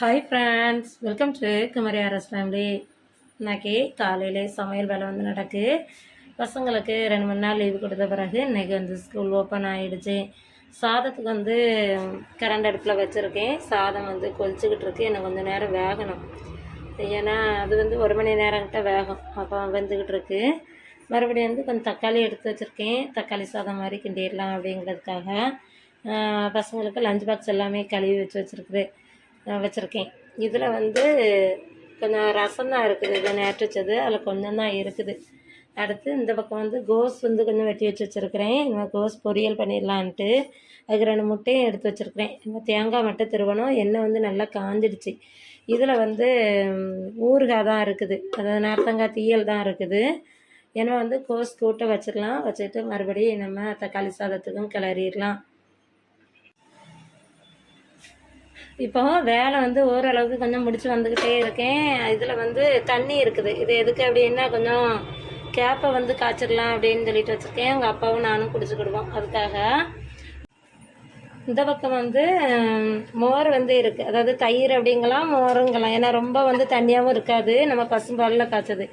Hi friends welcome to Kumari Aras family இன்னைக்கு காலையிலே சமையல் வேலை வந்து நடக்கு. பசங்களுக்கு ரெண்டு மூணு நாள் லீவு கொடுத்த பிறகு இன்றைக்கி வந்து ஸ்கூல் ஓப்பன் ஆகிடுச்சு சாதத்துக்கு வந்து கரண்ட் அடுப்பில் வச்சுருக்கேன். சாதம் வந்து கொதிச்சுக்கிட்டு இருக்கு. எனக்கு கொஞ்சம் நேரம் வேகணும். ஏன்னா அது வந்து ஒரு மணி நேரங்கிட்ட வேகும். அப்போ வெந்துக்கிட்டு இருக்கு. மறுபடியும் வந்து கொஞ்சம் தக்காளி எடுத்து வச்சுருக்கேன். தக்காளி சாதம் மாதிரி கிண்டிடலாம் அப்படிங்கிறதுக்காக பசங்களுக்கு லஞ்ச் பாக்ஸ் எல்லாமே கழுவி வச்சு வச்சுருக்குது. வச்சுருக்கேன். இதில் வந்து கொஞ்சம் ரசம் தான் இருக்குது. இதை நேற்று வச்சது. அதில் கொஞ்சம் தான் இருக்குது. அடுத்து இந்த பக்கம் வந்து கோஸ் வந்து கொஞ்சம் வெட்டி வச்சு வச்சுருக்கிறேன். இன்னும் கோஸ் பொரியல் பண்ணிடலான்ட்டு. அதுக்கு ரெண்டு முட்டையும் எடுத்து வச்சுருக்கிறேன். நம்ம தேங்காய் மட்டும் திருவணும். எண்ணெய் வந்து நல்லா காஞ்சிடுச்சு. இதில் வந்து ஊறுகாய் தான் இருக்குது. அதாவது நார்த்தங்காய் தீயல் தான் இருக்குது. ஏன்னா வந்து கோஸ் கூட்ட வச்சிடலாம். வச்சுட்டு மறுபடியும் நம்ம தக்காளி சாதத்துக்கும் கிளறிடலாம். இப்போ வேலை வந்து ஓரளவுக்கு கொஞ்சம் முடிச்சு வந்துக்கிட்டே இருக்கேன். இதில் வந்து தண்ணி இருக்குது. இது எதுக்கு அப்படின்னா கொஞ்சம் கேப்பை வந்து காய்ச்சிடலாம் அப்படின்னு சொல்லிட்டு வச்சுருக்கேன். எங்கள் அப்பாவும் நானும் குடிச்சுக்கிடுவோம். அதுக்காக இந்த பக்கம் வந்து மோர் வந்து இருக்குது அதாவது தயிர் அப்படிங்கலாம் மோருங்கலாம். ஏன்னா ரொம்ப வந்து தண்ணியாகவும் இருக்காது. நம்ம பசும்பாலில் காய்ச்சது.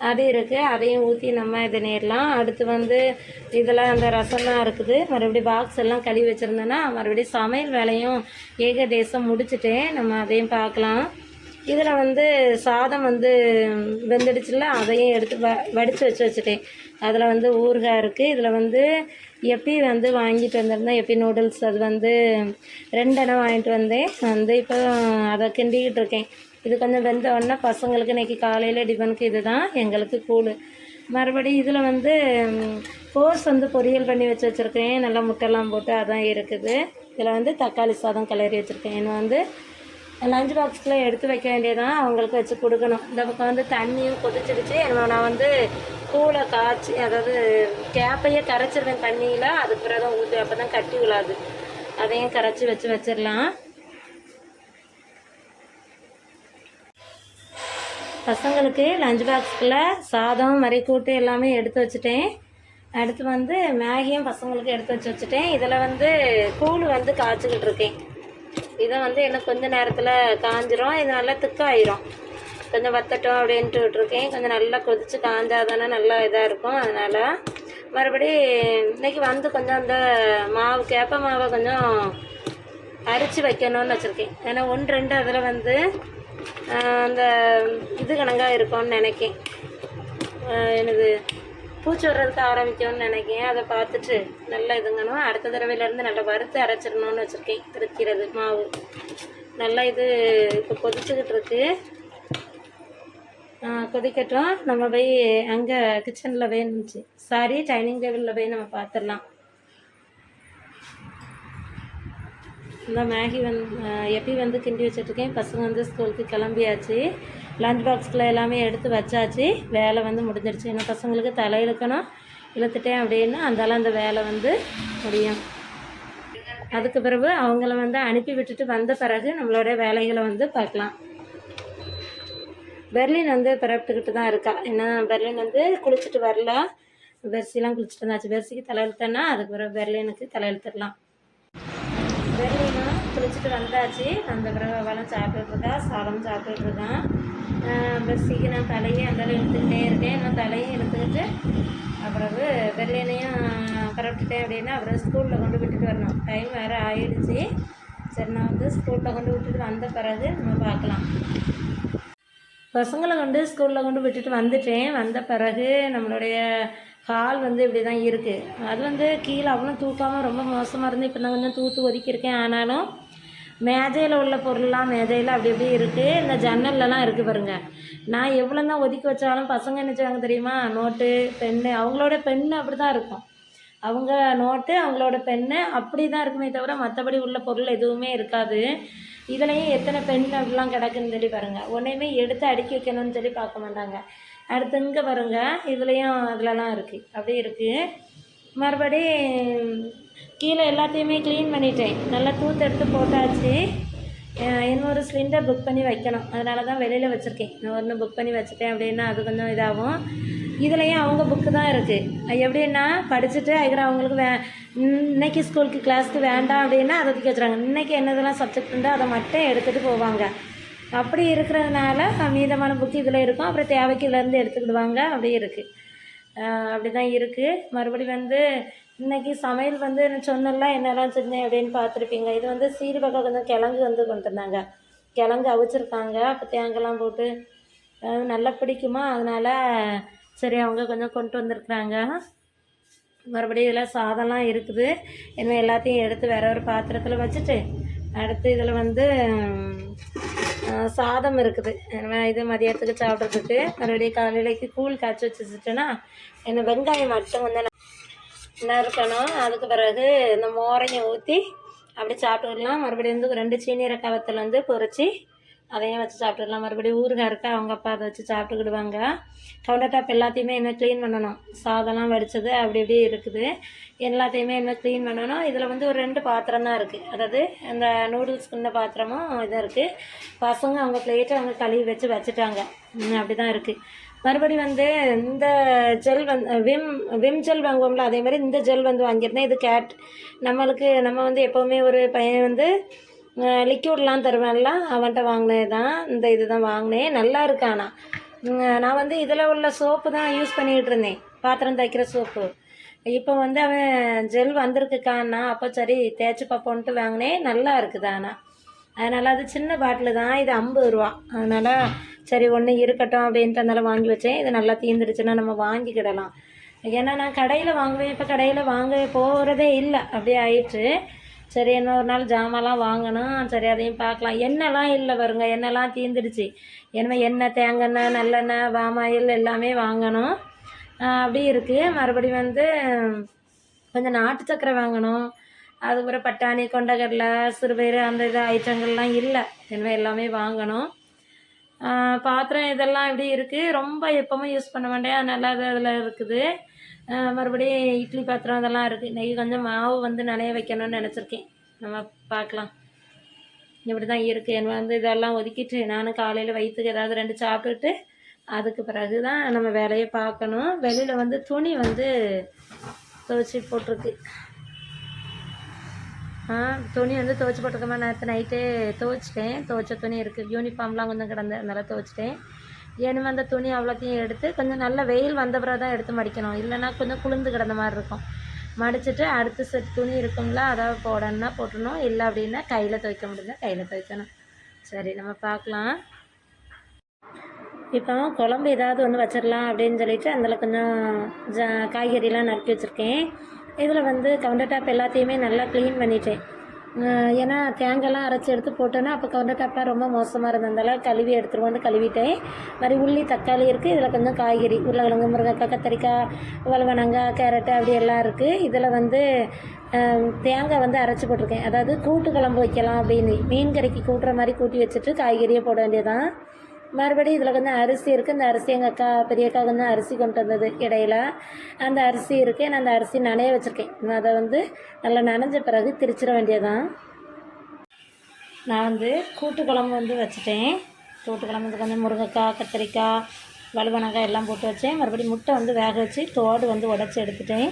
அது இருக்குது அதையும் ஊற்றி நம்ம இது நேரலாம். அடுத்து வந்து இதெல்லாம் அந்த ரசம்லாம் இருக்குது. மறுபடியும் பாக்ஸ் எல்லாம் கழுவி வச்சுருந்தேன்னா மறுபடியும் சமையல் வேலையும் ஏகதேசம் முடிச்சுட்டேன். நம்ம அதையும் பார்க்கலாம். இதில் வந்து சாதம் வந்து வெந்துடுச்சுல அதையும் எடுத்து வ வடித்து வச்சு வச்சுட்டேன். அதில் வந்து ஊறுகாய் இருக்குது இதில் வந்து எப்பி வந்து வாங்கிட்டு வந்திருந்தேன். எப்பி நூடுல்ஸ் அது வந்து ரெண்டெண்ணம் வாங்கிட்டு வந்தேன். வந்து இப்போ அதை கிண்டிக்கிட்டு இருக்கேன். இது கொஞ்சம் வெந்த உடனே பசங்களுக்கு இன்றைக்கி காலையில் டிஃபனுக்கு இது தான் எங்களுக்கு கூழ். மறுபடியும் இதில் வந்து கோஸ் வந்து பொரியல் பண்ணி வச்சு வச்சுருக்கேன் நல்லா முட்டைலாம் போட்டு அதான் இருக்குது. இதில் வந்து தக்காளி சாதம் கிளறி வச்சுருக்கேன். இன்னும் வந்து லஞ்ச் பாக்ஸில் எடுத்து வைக்க வேண்டியதான் அவங்களுக்கு வச்சு கொடுக்கணும். இந்த பக்கம் வந்து தண்ணியும் கொதிச்சிடுச்சு நான் வந்து கூழை காய்ச்சி அதாவது கேப்பையே கரைச்சிருவேன் தண்ணியில். அதுக்கு பிறகு தான் ஊற்றி அப்போ தான் கட்டி விழாது. அதையும் கரைச்சி வச்சு வச்சிடலாம் பசங்களுக்கு லஞ்ச் பாக்ஸில் சாதம் மறிக்கூட்டு எல்லாமே எடுத்து வச்சுட்டேன். அடுத்து வந்து மேகியும் பசங்களுக்கு எடுத்து வச்சு வச்சுட்டேன். இதில் வந்து கூழ் வந்து காய்ச்சிக்கிட்டு இருக்கேன். இதை வந்து எனக்கு கொஞ்ச நேரத்தில் காஞ்சிரும். இது நல்லா திக்காயிரும் கொஞ்சம் வத்தட்டும் அப்படின்ட்டு விட்டுருக்கேன். கொஞ்சம் நல்லா கொதித்து காஞ்சாதானே நல்லா இதாக இருக்கும். அதனால் மறுபடி இன்றைக்கி வந்து கொஞ்சம் அந்த மாவு கேப்ப மாவை கொஞ்சம் அரிச்சு வைக்கணும்னு வச்சுருக்கேன். ஏன்னா ஒன்று ரெண்டு அதில் வந்து அந்த இது கணக்காக இருக்கும்னு நினைக்கேன். எனது பூச்சி வர்றதுக்கு ஆரம்பிக்கும்னு நினைக்கேன். அதை பார்த்துட்டு நல்லா இதுங்கணும். அடுத்த தடவையிலேருந்து நல்லா வறுத்து அரைச்சிடணும்னு வச்சுருக்கேன். இருக்கிறது மாவு. நல்லா இது இப்போ கொதிச்சுக்கிட்டு இருக்கு. கொதிக்கட்டும். நம்ம போய் அங்கே கிச்சனில் போய் இருந்துச்சு சாரி டைனிங் டேபிளில் போய் நம்ம பார்த்துடலாம். இந்த மேகி வந்து எப்பி வந்து கிண்டி வச்சுட்ருக்கேன். பசங்க வந்து ஸ்கூலுக்கு கிளம்பியாச்சு. லஞ்ச் பாக்ஸில் எல்லாமே எடுத்து வச்சாச்சு. வேலை வந்து முடிஞ்சிடுச்சு. ஏன்னா பசங்களுக்கு தலை இழுக்கணும். இழுத்துட்டேன் அப்படின்னா அந்தால அந்த வேலை வந்து முடியும். அதுக்கு பிறகு அவங்கள வந்து அனுப்பி விட்டுட்டு வந்த பிறகு நம்மளோட வேலைகளை வந்து பார்க்கலாம். பெர்லின் வந்து பிறப்பிட்டுக்கிட்டு தான் இருக்கா. ஏன்னா பெர்லின் வந்து குளிச்சுட்டு வரல. பெர்சிலாம் குளிச்சுட்டு இருந்தாச்சு பெர்சிக்கு தலை அதுக்கு பிறகு பெர்லினுக்கு தலையெழுத்துடலாம் பெர்லின் குளிச்சுட்டு வந்தாச்சு. அந்த பிறகு அவளும் சாப்பிட்டுட்டு சாதம் சாப்பிட்டுட்டு இருக்கான் பஸ்ஸிக்கு நான் தலையை அந்த இழுத்துக்கிட்டே இருக்கேன். நான் தலையும் இழுத்துக்கிட்டு அப்புறம் வெள்ளையனையும் பரப்பிட்டுட்டேன் அப்படின்னா அப்புறம் ஸ்கூலில் கொண்டு விட்டுட்டு வரணும். டைம் வேறு ஆயிடுச்சு. சரி நான் வந்து ஸ்கூலில் கொண்டு விட்டுட்டு வந்த பிறகு நம்ம பார்க்கலாம். பசங்களை கொண்டு ஸ்கூலில் கொண்டு விட்டுட்டு வந்துட்டேன். வந்த பிறகு நம்மளுடைய ஹால் வந்து இப்படி தான் இருக்குது அது வந்து கீழே அவ்வளோ தூக்காமல் ரொம்ப மோசமாக இருந்து இப்போ நான் கொஞ்சம் தூத்து ஒதுக்கியிருக்கேன். ஆனாலும் மேஜையில் உள்ள பொருள்லாம் மேஜையில் அப்படி அப்படி இருக்குது இந்த ஜன்னல்லலாம் இருக்குது பாருங்கள் நான் எவ்வளோ தான் ஒதுக்கி வச்சாலும் பசங்க என்ன தெரியுமா? நோட்டு பென்னு அவங்களோட பெண்ணு அப்படி தான் இருக்கும். அவங்க நோட்டு அவங்களோட பென்னு அப்படி தான் இருக்குமே தவிர மற்றபடி உள்ள பொருள் எதுவுமே இருக்காது. இதுலேயும் எத்தனை பென் அப்படிலாம் கிடக்குன்னு சொல்லி பாருங்கள் ஒன்றையுமே எடுத்து அடுக்கி வைக்கணும்னு சொல்லி பார்க்க மாட்டாங்க. அடுத்து இங்கே பாருங்க. இதுலேயும் அதுலலாம் இருக்குது அப்படியே இருக்குது மறுபடி கீழே எல்லாத்தையுமே க்ளீன் பண்ணிட்டேன். நல்லா தூத்து எடுத்து போட்டாச்சு. இன்னொரு சிலிண்டர் புக் பண்ணி வைக்கணும். அதனால தான் வெளியில் வச்சுருக்கேன். நான் ஒன்று புக் பண்ணி வச்சுட்டேன் அப்படின்னா அது கொஞ்சம் இதாகும். இதுலேயும் அவங்க புக்கு தான் இருக்குது எப்படின்னா படிச்சுட்டு அதுக்கப்புறம் அவங்களுக்கு வே இன்னைக்கு ஸ்கூலுக்கு கிளாஸ்க்கு வேண்டாம் அப்படின்னா அதை தூக்கி வச்சுறாங்க இன்றைக்கி என்னதெல்லாம் சப்ஜெக்ட் உண்டோ அதை மட்டும் எடுத்துகிட்டு போவாங்க. அப்படி இருக்கிறதுனால மீதமான புக்கு இதில் இருக்கும். அப்புறம் தேவைக்கு இதுலேருந்து எடுத்துக்கிடுவாங்க. அப்படி இருக்குது அப்படி தான் இருக்குது மறுபடி வந்து இன்றைக்கி சமையல் வந்து நான் சொன்னல என்னெல்லாம் செஞ்சேன் அப்படின்னு பார்த்துருப்பீங்க. இது வந்து சீரக கொஞ்சம் கிழங்கு வந்து கொண்டு வந்தாங்க கிழங்கு அவிச்சிருக்காங்க. அப்போ தேங்காய்லாம் போட்டு நல்லா பிடிக்குமா? அதனால் சரி அவங்க கொஞ்சம் கொண்டு வந்திருக்குறாங்க. மறுபடியும் இதில் சாதம்லாம் இருக்குது. இனிமேல் எல்லாத்தையும் எடுத்து வேற ஒரு பாத்திரத்தில் வச்சுட்டு அடுத்து இதில் வந்து சாதம் இருக்குது. இது மதியத்துக்கு சாப்பிட்றதுக்கு. மறுபடியும் காலையிலைக்கு கூழ் காய்ச்சி வச்சுட்டேன்னா என்ன வெங்காயம் மட்டும் வந்து நறுக்கணும். அதுக்கு பிறகு இந்த மோரையும் ஊற்றி அப்படி சாப்பிட்டுக்கலாம். மறுபடியும் வந்து ரெண்டு சீனியர கவத்தில் வந்து பொறிச்சு அதையும் வச்சு சாப்பிட்டுடலாம். மறுபடியும் ஊறுகாய் இருக்கா அவங்க அப்பா அதை வச்சு சாப்பிட்டுக்கிடுவாங்க. கவுண்டர் டாப் எல்லாத்தையுமே இன்னும் க்ளீன் பண்ணணும். சாதம்லாம் வடிச்சது அப்படி இப்படி இருக்குது. எல்லாத்தையுமே இன்னும் க்ளீன் பண்ணணும். இதில் வந்து ஒரு ரெண்டு பாத்திரம் தான் இருக்குது அதாவது அந்த நூடுல்ஸ்க்குள்ள பாத்திரமும் இதாக இருக்குது பசங்க அவங்க பிளேட்டை அவங்க கழுவி வச்சு வச்சுட்டாங்க. அப்படி தான் இருக்குது மறுபடி வந்து இந்த ஜெல் வந்து விம் விம் ஜெல் வாங்குவோம்ல அதே மாதிரி இந்த ஜெல் வந்து வாங்கியிருந்தேன். இது கேட் நம்மளுக்கு நம்ம வந்து எப்போவுமே ஒரு பையன் வந்து லிக்யூட்லாம் தருவேன்ல அவன்கிட்ட வாங்கினது தான் இந்த இது தான் வாங்கினேன். நல்லா இருக்கு ஆனால் நான் வந்து இதில் உள்ள சோப்பு தான் யூஸ் பண்ணிக்கிட்டு இருந்தேன். பாத்திரம் தைக்கிற சோப்பு இப்போ வந்து அவன் ஜெல் வந்திருக்குக்கான்னா அப்போ சரி தேய்ச்சி பார்ப்போன்ட்டு வாங்கினேன். நல்லா இருக்குது ஆனால் அதனால் அது சின்ன பாட்டில் தான் இது ஐம்பது ரூபா. அதனால் சரி ஒன்று இருக்கட்டும் அப்படின்ட்டு அதனால் வாங்கி வச்சேன். இது நல்லா தீந்துடுச்சுன்னா நம்ம வாங்கிக்கிடலாம். ஏன்னா நான் கடையில் வாங்குவேன் இப்போ கடையில் வாங்க போகிறதே இல்லை. அப்படியே ஆயிடுச்சு சரி இன்னொரு நாள் ஜாமான்லாம் வாங்கணும். சரி அதையும் பார்க்கலாம். எண்ணெய்லாம் இல்லை வருங்க எண்ணெய்லாம் தீந்துடுச்சு. என்ன எண்ணெய் தேங்காய் நல்லெண்ணெய் பாமாயில் எல்லாமே வாங்கணும். அப்படி இருக்குது மறுபடியும் வந்து கொஞ்சம் நாட்டு சக்கரை வாங்கணும். அதுக்கப்புறம் பட்டாணி கொண்டக்கடலை சிறுபயிறு அந்த இது ஐட்டங்கள்லாம் இல்லை. எனவே எல்லாமே வாங்கணும். பாத்திரம் இதெல்லாம் எப்படி இருக்குது ரொம்ப எப்போவும் யூஸ் பண்ண மாட்டேன். நல்லா இது அதில் இருக்குது. மறுபடியும் இட்லி பாத்திரம் அதெல்லாம் இருக்குது இன்றைக்கி கொஞ்சம் மாவு வந்து நனைய வைக்கணும்னு நினச்சிருக்கேன். நம்ம பார்க்கலாம் இப்படி தான் இருக்குது என்ன வந்து இதெல்லாம் ஒதுக்கிட்டு நானும் காலையில் வயிற்றுக்கு ஏதாவது ரெண்டு சாப்பிட்டுட்டு அதுக்கு பிறகு தான் நம்ம வேலையை பார்க்கணும். வெளியில் வந்து துணி வந்து துவைச்சி போட்டிருக்கு. ஆ துணி வந்து துவைச்சி போட்டிருக்கமா நேற்று நைட்டே துவைச்சிட்டேன். துவைச்ச துணி இருக்குது யூனிஃபார்ம்லாம் கொஞ்சம் கிடந்து அதனால் துவைச்சிட்டேன். ஏனுமே அந்த துணி அவ்வளோத்தையும் எடுத்து கொஞ்சம் நல்ல வெயில் வந்த பிறகு தான் எடுத்து மடிக்கணும். இல்லைன்னா கொஞ்சம் குளிர்ந்து கிடந்த மாதிரி இருக்கும். மடிச்சுட்டு அடுத்த செட் துணி இருக்கும்ல அதை போடணும்னா போட்டணும் இல்லை அப்படின்னா கையில் துவைக்க முடியுதா கையில் துவைக்கணும். சரி நம்ம பார்க்கலாம். இப்போ குழம்பு ஏதாவது ஒன்று வச்சிடலாம் அப்படின்னு சொல்லிட்டு அதில் கொஞ்சம் ஜ காய்கறிலாம் நறுக்கி வச்சுருக்கேன். இதில் வந்து கவுண்டர் டாப் எல்லாத்தையுமே நல்லா க்ளீன் பண்ணிட்டேன். ஏன்னா தேங்காய்லாம் அரைச்சி எடுத்து போட்டோன்னா அப்போ கவுண்டர் ரொம்ப மோசமாக இருந்ததால கழுவி எடுத்துருவோன்னு கழுவிட்டேன். மாதிரி உள்ளி தக்காளி இருக்குது இதில் கொஞ்சம் காய்கறி உருளைக்கிழங்கு முருங்கைக்காய் கத்திரிக்காய் வளவனங்காய் கேரட்டு அப்படி எல்லாம் இருக்குது இதில் வந்து தேங்காய் வந்து அரைச்சி போட்டிருக்கேன். அதாவது கூட்டு குழம்பு வைக்கலாம் அப்படின்னு. மீன் கறிக்கு கூட்டுற மாதிரி கூட்டி வச்சுட்டு காய்கறியை போட வேண்டியதான் மறுபடியும் இதில் கொஞ்சம் அரிசி இருக்குது இந்த அரிசி எங்கள் அக்கா பெரியக்கா கொஞ்சம் அரிசி கொண்டு வந்தது இடையில. அந்த அரிசி இருக்குது நான் அந்த அரிசி நனைய வச்சுருக்கேன். நான் அதை வந்து நல்லா நனைஞ்ச பிறகு திரிச்சிட வேண்டியதான் நான் வந்து கூட்டு குழம்பு வந்து வச்சுட்டேன். கூட்டு குழம்பு வந்து கொஞ்சம் முருங்கைக்காய் கத்திரிக்காய் வலுவனங்காய் எல்லாம் போட்டு வச்சேன். மறுபடியும் முட்டை வந்து வேக வச்சு தோடு வந்து உடச்சி எடுத்துட்டேன்.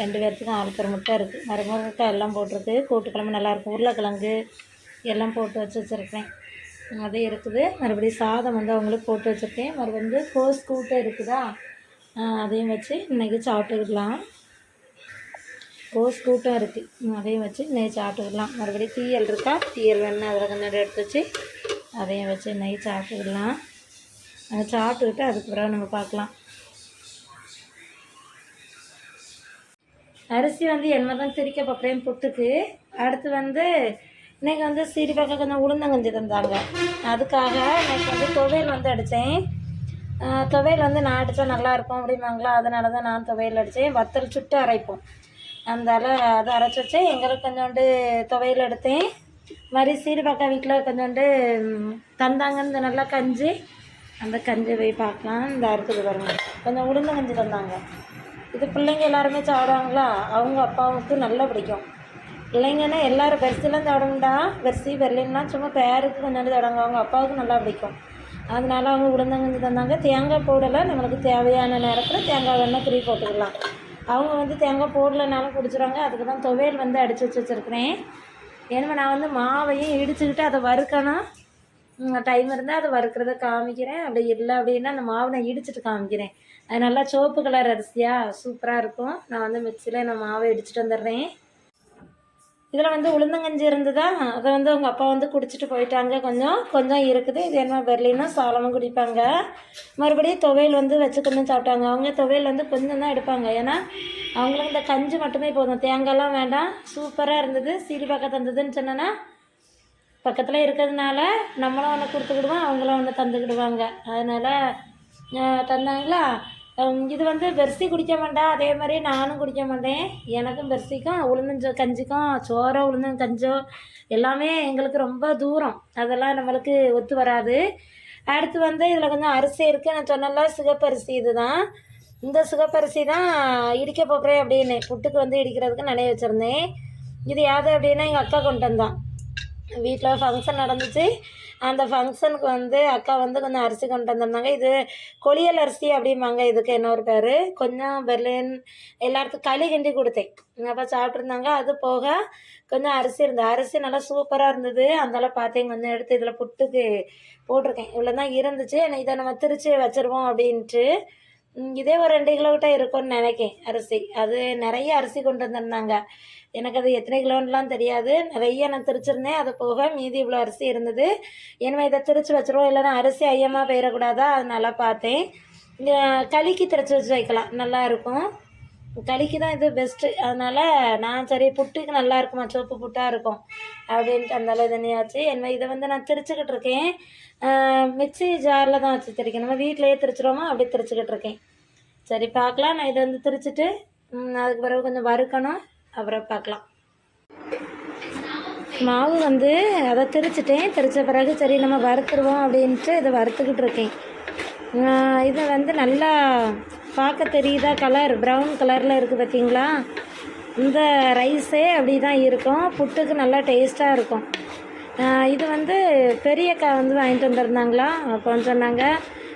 ரெண்டு பேர்த்துக்கும் ஆளுக்கு ஒரு முட்டை இருக்குது மறு முருங்கைக்காய் எல்லாம் போட்டிருக்கு. கூட்டு குழம்பு நல்லாயிருக்கும் உருளைக்கிழங்கு எல்லாம் போட்டு வச்சு வச்சுருக்கேன் அது இருக்குது. மறுபடியும் சாதம் வந்து அவங்களுக்கு போட்டு வச்சுருக்கேன். மறு வந்து கோஸ் கூட்டை இருக்குதா? அதையும் வச்சு இன்றைக்கி சாப்பிட்டுக்கலாம். கோஸ் கூட்டம் இருக்குது அதையும் வச்சு இன்றைக்கி சாப்பிட்டுக்கலாம். மறுபடியும் தீயல் இருக்கா? தீயல் வேணா அதில் கொஞ்சம் எடுத்து வச்சு அதையும் வச்சு இன்றைக்கி சாப்பிட்டுக்கலாம். அதை சாப்பிட்டுக்கிட்டு அதுக்கு பிறகு நம்ம பார்க்கலாம். அரிசி வந்து என்ன தான் திரிக்க பார்க்குறேன் புட்டுக்கு. அடுத்து வந்து இன்றைக்கி வந்து சீரிப்பாக்க கொஞ்சம் உளுந்தங்கஞ்சி தந்தாங்க. அதுக்காக இன்னைக்கு வந்து துவையல் வந்து அடித்தேன் துவையல் வந்து நான் அடித்தா நல்லாயிருக்கும் அப்படிம்பாங்களா? அதனால தான் நான் துவையல் அடித்தேன் வத்தல் சுட்டு அரைப்போம். அந்தால அதை அரைச்சி வச்சேன். எங்களுக்கு கொஞ்சோண்டு துவையல் எடுத்தேன். மாதிரி சீரிபாக்கா வீட்டில் கொஞ்சோண்டு ம், தந்தாங்கன்னு நல்லா கஞ்சி. அந்த கஞ்சி போய் பார்க்கலாம். இந்த இருக்குது பாருங்க. கொஞ்சம் உளுந்தங்கஞ்சி தந்தாங்க. இது பிள்ளைங்க எல்லாருமே சாப்பிடுவாங்களா? அவங்க அப்பாவுக்கு நல்லா பிடிக்கும். இல்லைங்கன்னா எல்லாரும் பெருசுலாம் தொடங்கடா பெருசி பெர்லின்லாம் சும்மா பேருக்கு கொஞ்சம் சாப்பிடுவாங்க அவங்க அப்பாவுக்கு நல்லா பிடிக்கும். அதனால அவங்க உளுந்தங்கஞ்சி தந்தாங்க. தேங்காய் போடலை. நம்மளுக்கு தேவையான நேரத்தில் தேங்காய் வேணால் துருவி போட்டுக்கலாம். அவங்க வந்து தேங்காய் போடலைனாலும் குடிச்சிடுவாங்க அதுக்கு தான் துவையல் வந்து அடித்து வச்சு வச்சுருக்கிறேன். ஏன்னா நான் வந்து மாவையும் இடிச்சுக்கிட்டு அதை வறுக்கணும். டைம் இருந்தால் அதை வறுக்கிறத காமிக்கிறேன். அப்படி இல்லை அப்படின்னா அந்த மாவை நான் இடிச்சிட்டு காமிக்கிறேன். அது நல்லா சிவப்பு கலர் அரிசியாக சூப்பராக இருக்கும். நான் வந்து மிக்சியில் நான் மாவை இடிச்சிட்டு வந்துடுறேன். இதில் வந்து உளுந்தங்கஞ்சி இருந்ததா? அதை வந்து அவங்க அப்பா வந்து குடிச்சிட்டு போயிட்டாங்க கொஞ்சம். கொஞ்சம் இருக்குது. இது என்ன பெர்லினும் சாலமும் குடிப்பாங்க. மறுபடியும் துவையல் வந்து வச்சு கொஞ்சம் சாப்பிட்டாங்க. அவங்க துவையல் வந்து கொஞ்சம் தான் எடுப்பாங்க. ஏன்னா அவங்களுக்கு இந்த கஞ்சி மட்டுமே போதும். தேங்காய்லாம் வேண்டாம். சூப்பராக இருந்தது. சீடி பக்கம் தந்ததுன்னு சொன்னேன்னா பக்கத்தில் இருக்கிறதுனால நம்மளும் ஒன்று கொடுத்துக்கிடுவோம் அவங்களும் ஒன்று தந்துக்கிடுவாங்க. அதனால் தந்தாங்களா? இது வந்து பெர்சி குடிக்க மாட்டா. அதே மாதிரி நானும் குடிக்க மாட்டேன். எனக்கும் பெர்சிக்கும் உளுந்தஞ்சோ கஞ்சிக்கும் சோறோ உளுந்தம் கஞ்சோ எல்லாமே எங்களுக்கு ரொம்ப தூரம். அதெல்லாம் நம்மளுக்கு ஒத்து வராது. அடுத்து வந்து இதில் கொஞ்சம் அரிசி இருக்குது நான் சொன்னல சிகப்பரிசி இதுதான். இந்த சிகப்பரிசி தான் இடிக்க போகிறேன் அப்படின்னு. புட்டுக்கு வந்து இடிக்கிறதுக்கு நினைய வச்சுருந்தேன். இது யாது அப்படின்னா எங்கள் அக்கா கொண்டு வந்தான் வீட்டில் ஃபங்க்ஷன் நடந்துச்சு. அந்த ஃபங்க்ஷனுக்கு வந்து அக்கா வந்து கொஞ்சம் அரிசி கொண்டு வந்திருந்தாங்க. இது கொளியல் அரிசி அப்படிம்பாங்க. இதுக்கு இன்னொரு பேர்? கொஞ்சம் பெர்லின் எல்லாத்துக்கும் களி கிண்டி கொடுத்தேன். எங்கள் அப்பா சாப்பிட்ருந்தாங்க அது போக கொஞ்சம் அரிசி இருந்தது. அரிசி நல்லா சூப்பராக இருந்தது. அதனால் பார்த்தேன். கொஞ்சம் எடுத்து இதில் புட்டுக்கு போட்டிருக்கேன். இவ்வளோ தான் இருந்துச்சு இதை நம்ம திருச்சி வச்சிருவோம் அப்படின்ட்டு இதே ஒரு ரெண்டு கிலோ கிட்ட இருக்கும்னு நினைக்கேன் அரிசி. அது நிறைய அரிசி கொண்டு வந்திருந்தாங்க. எனக்கு அது எத்தனை கிலோன்னுலாம் தெரியாது. நிறைய நான் திரிச்சிருந்தேன். அது போக மீதி இவ்வளோ அரிசி இருந்தது. எனவே இதை திரிச்சு வச்சிருவோம். இல்லைன்னா அரிசி ஐயமாக போயிடக்கூடாதா? அதனால பார்த்தேன். இங்க களிக்கு திரிச்சு வச்சு வைக்கலாம். நல்லா இருக்கும். களிக்கு தான் இது பெஸ்ட்டு அதனால் நான் சரி புட்டுக்கு நல்லா இருக்குமா? சோப்பு புட்டாக இருக்கும். அப்படின்ட்டு அந்தால தனியாச்சு என்ன இதை வந்து நான் திரிச்சுக்கிட்டு இருக்கேன். மிக்சி ஜாரில் தான் வச்சு திரிக்கேன் நம்ம வீட்டிலையே திரிச்சிருவோமா? அப்படி திரிச்சுக்கிட்டு இருக்கேன். சரி பார்க்கலாம். நான் இதை வந்து திரிச்சிட்டு அதுக்கு பிறகு கொஞ்சம் வறுக்கணும். அப்புறம் பார்க்கலாம். மாவு வந்து அதை திரிச்சிட்டேன். திரிச்ச பிறகு சரி நம்ம வறுத்துருவோம் அப்படின்ட்டு இதை வறுத்துக்கிட்டு இருக்கேன். இது வந்து நல்லா பார்க்க தெரியுதா கலர் ப்ரௌன் கலரில் இருக்குது பார்த்தீங்களா இந்த ரைஸே அப்படி தான் இருக்கும். புட்டுக்கு நல்லா டேஸ்ட்டாக இருக்கும். இது வந்து பெரியக்கா வந்து வாங்கிட்டு வந்திருந்தாங்களா? அப்போ சொன்னாங்க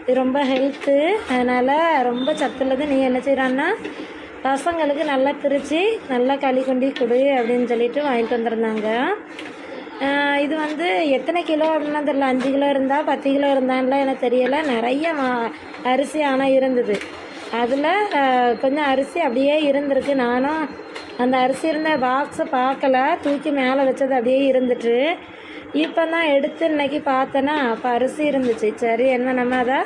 இது ரொம்ப ஹெல்த்து அதனால் ரொம்ப சத்துள்ளது நீ என்ன செய்கிறான்னா பசங்களுக்கு நல்லா திரித்து நல்லா களி கொண்டு கொடு அப்படின்னு சொல்லிட்டு வாங்கிட்டு வந்திருந்தாங்க. இது வந்து எத்தனை கிலோ அப்படின்னா தெரியல. அஞ்சு கிலோ இருந்தால் பத்து கிலோ இருந்தான்லாம் எனக்கு தெரியலை. நிறைய மா- அரிசி ஆனால் இருந்தது. அதில் கொஞ்சம் அரிசி அப்படியே இருந்திருக்கு. நானும் அந்த அரிசி இருந்த பாக்ஸை பார்க்கல. தூக்கி மேலே வச்சது அப்படியே இருந்துட்டு இப்போ தான் எடுத்து இன்னைக்கு பார்த்தேன்னா அப்போ அரிசி இருந்துச்சு. சரி என்ன நம்ம அதை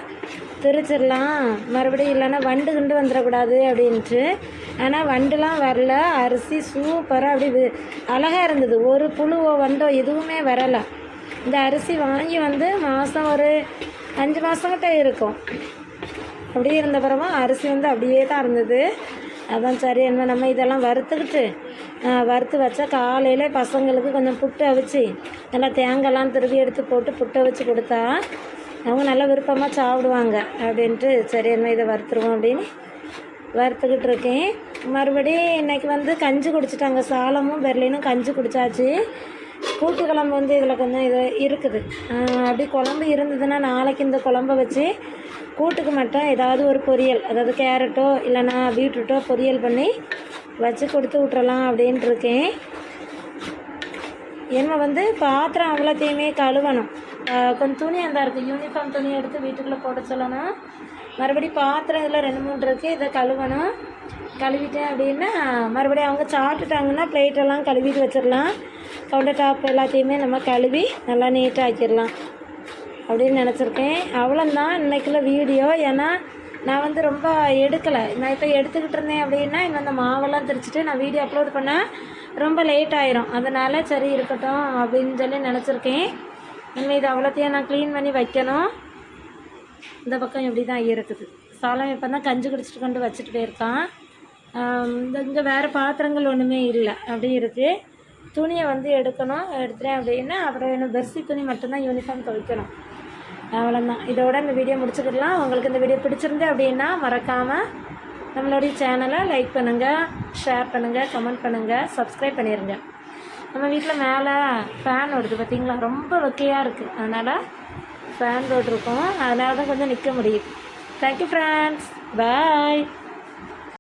திரிச்சிடலாம் மறுபடியும் இல்லைன்னா வண்டு கிண்டு வந்துடக்கூடாது அப்படின்ட்டு. ஆனால் வண்டுலாம் வரல. அரிசி சூப்பராக அப்படி வி- இருந்தது. ஒரு புழுவோ வண்டோ எதுவுமே வரலை. இந்த அரிசி வாங்கி வந்து மாதம் ஒரு அஞ்சு மாதங்கிட்ட இருக்கும். அப்படியே இருந்த பிறகு அரிசி வந்து அப்படியே தான் இருந்தது. அதான் சரி என்ன நம்ம இதெல்லாம் வறுத்துக்கிட்டு வறுத்து வச்சா காலையில் பசங்களுக்கு கொஞ்சம் புட்டு அவிச்சு நல்லா தேங்காய்லாம் திருவி எடுத்து போட்டு புட்டு அவிச்சு கொடுத்தா அவங்க நல்லா விருப்பமாக சாப்பிடுவாங்க. அப்படின்ட்டு சரி என்ன இதை வறுத்துருவோம் அப்படின்னு வறுத்துக்கிட்டு இருக்கேன் மறுபடியும் இன்றைக்கி வந்து கஞ்சி குடிச்சிட்டாங்க. சாலமும் பெர்லினும் கஞ்சி குடிச்சாச்சு. கூட்டு குழம்பு வந்து இதில் கொஞ்சம் இது இருக்குது. அப்படி குழம்பு இருந்ததுன்னா நாளைக்கு இந்த குழம்ப வச்சு கூட்டுக்கு மட்டும் ஏதாவது ஒரு பொரியல் அதாவது கேரட்டோ இல்லைன்னா பீட்ரூட்டோ பொரியல் பண்ணி வச்சு கொடுத்து விட்றலாம் அப்படின்ட்டு இருக்கேன் என்ன வந்து பாத்திரம் அவ்வளோத்தையுமே கழுவணும். கொஞ்சம் துணி அந்த இருக்குது யூனிஃபார்ம் துணி எடுத்து வீட்டுக்குள்ளே போட சொல்லணும். மறுபடி பாத்திரம் இதில் ரெண்டு மூணு இருக்குது இதை கழுவணும். கழுவிட்டேன் அப்படின்னா மறுபடியும் அவங்க சாப்பிட்டுட்டாங்கன்னா பிளேட்டெல்லாம் கழுவிட்டு வச்சிடலாம். கவுண்டர் டாப் எல்லாத்தையுமே நம்ம கழுவி நல்லா நீட்டாக ஆக்கிடலாம். அப்படின்னு நினச்சிருக்கேன். அவ்வளோந்தான் இன்றைக்குள்ள வீடியோ ஏன்னா நான் வந்து ரொம்ப எடுக்கலை. நான் இப்போ எடுத்துக்கிட்டு இருந்தேன் அப்படின்னா இன்னும் அந்த மாவெல்லாம் திரிச்சிட்டு நான் வீடியோ அப்லோட் பண்ணால் ரொம்ப லேட் ஆயிரும். அதனால் சரி இருக்கட்டும் அப்படின்னு சொல்லி நினச்சிருக்கேன். இனிமேல் இது அவ்வளோத்தையும் நான் க்ளீன் பண்ணி வைக்கணும். இந்த பக்கம் இப்படி தான் இருக்குது. சாலம் இப்போ தான் கஞ்சி குடிச்சிட்டு கொண்டு வச்சுட்டு போயிருக்கான். இந்த இங்கே வேறு பாத்திரங்கள் ஒன்றுமே இல்லை. அப்படி இருக்குது துணியை வந்து எடுக்கணும். எடுத்துட்டேன் அப்படின்னா அப்புறம் என்ன பெர்சி துணி மட்டும்தான் யூனிஃபார்ம் துவைக்கணும். அவ்வளோதான் இதோட இந்த வீடியோ முடிச்சுக்கிடலாம். உங்களுக்கு இந்த வீடியோ பிடிச்சிருந்து அப்படின்னா மறக்காமல் நம்மளுடைய சேனலை லைக் பண்ணுங்கள் ஷேர் பண்ணுங்கள் கமெண்ட் பண்ணுங்கள் சப்ஸ்கிரைப் பண்ணிடுங்க நம்ம வீட்டில் மேலே ஃபேன் ஓடுது பார்த்தீங்களா ரொம்ப வெக்கையாக இருக்குது அதனால் ஃபேன் போட்டிருக்கோம் அதனால தான் கொஞ்சம் நிற்க முடியும் தேங்க்யூ ஃப்ரெண்ட்ஸ் பாய்